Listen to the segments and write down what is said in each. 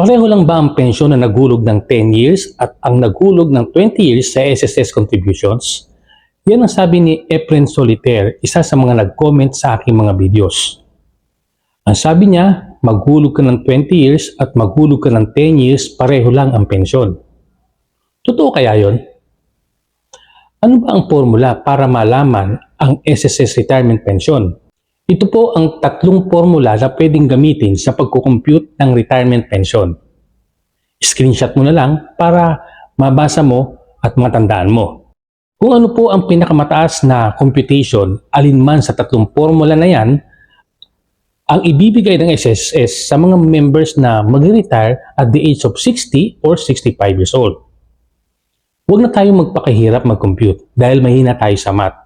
Pareho lang ba ang pensyon na naghulog ng 10 years at ang naghulog ng 20 years sa SSS contributions? Yan ang sabi ni Efren Solitaire, isa sa mga nag-comment sa aking mga videos. Ang sabi niya, maghulog ka ng 20 years at maghulog ka ng 10 years, pareho lang ang pensyon. Totoo kaya yon? Ano ba ang formula para malaman ang SSS retirement pension? Ito po ang tatlong formula na pwedeng gamitin sa pagkukompute ng retirement pension. Screenshot mo na lang para mabasa mo at matandaan mo. Kung ano po ang pinakamataas na computation alinman sa tatlong formula na yan, ang ibibigay ng SSS sa mga members na mag-retire at the age of 60 or 65 years old. Huwag na tayong magpakahirap mag-compute dahil mahina tayo sa math.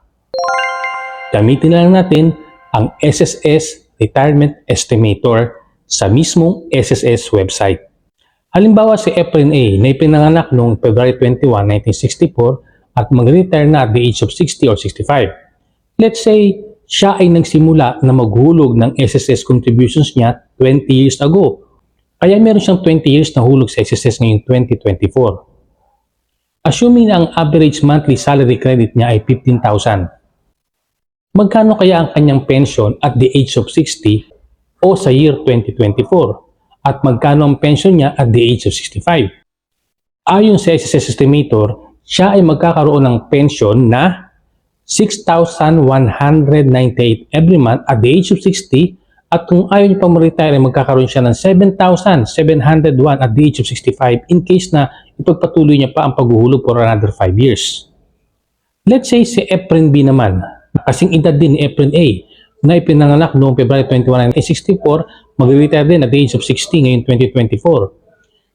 Gamitin na lang natin ang SSS Retirement Estimator sa mismong SSS website. Halimbawa si Efren A na ipinanganak noong February 21, 1964 at mag-retire na at the age of 60 or 65. Let's say siya ay nagsimula na maghulog ng SSS contributions niya 20 years ago. Kaya meron siyang 20 years na hulog sa SSS ngayong 2024. Assuming ang average monthly salary credit niya ay 15,000. Magkano kaya ang kanyang pension at the age of 60 o sa year 2024? At magkano ang pension niya at the age of 65? Ayon sa SSS Estimator, siya ay magkakaroon ng pension na 6,198 every month at the age of 60 at kung ayaw niyo pa ma-retire, magkakaroon siya ng 7,701 at the age of 65 in case na ipagpatuloy niya pa ang paghuhulog for another 5 years. Let's say si Efren B naman, kasing edad din ni Efren A, na ipinanganak noong February 21, 1964, mag-retire din at the age of 60 ngayon 2024.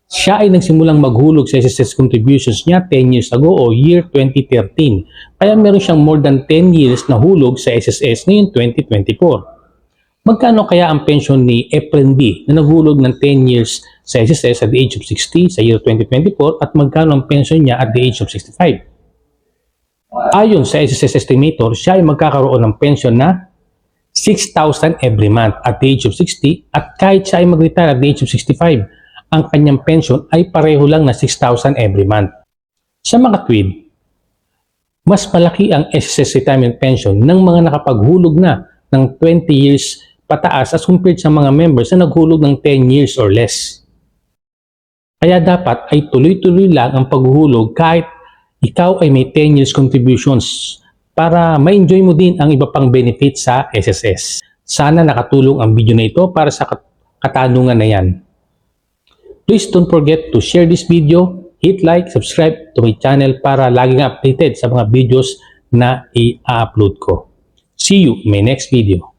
Siya ay nagsimulang maghulog sa SSS contributions niya 10 years ago o year 2013. Kaya meron siyang more than 10 years na hulog sa SSS ngayon 2024. Magkano kaya ang pension ni Efren B na naghulog ng 10 years sa SSS at the age of 60 sa year 2024 at magkano ang pension niya at the age of 65? Ayon sa SSS estimator, siya ay magkakaroon ng pension na 6,000 every month at the age of 60 at kahit siya ay mag-retire at the age of 65, ang kanyang pension ay pareho lang na 6,000 every month. Sa mga tweed, mas malaki ang SSS retirement pension ng mga nakapaghulog na ng 20 years pataas as compared sa mga members na naghulog ng 10 years or less. Kaya dapat ay tuloy-tuloy lang ang paghuhulog kahit ikaw ay may 10 years contributions para ma-enjoy mo din ang iba pang benefits sa SSS. Sana nakatulong ang video na ito para sa kat- katanungan na yan. Please don't forget to share this video, hit like, subscribe to my channel para laging updated sa mga videos na i-upload ko. See you in my next video.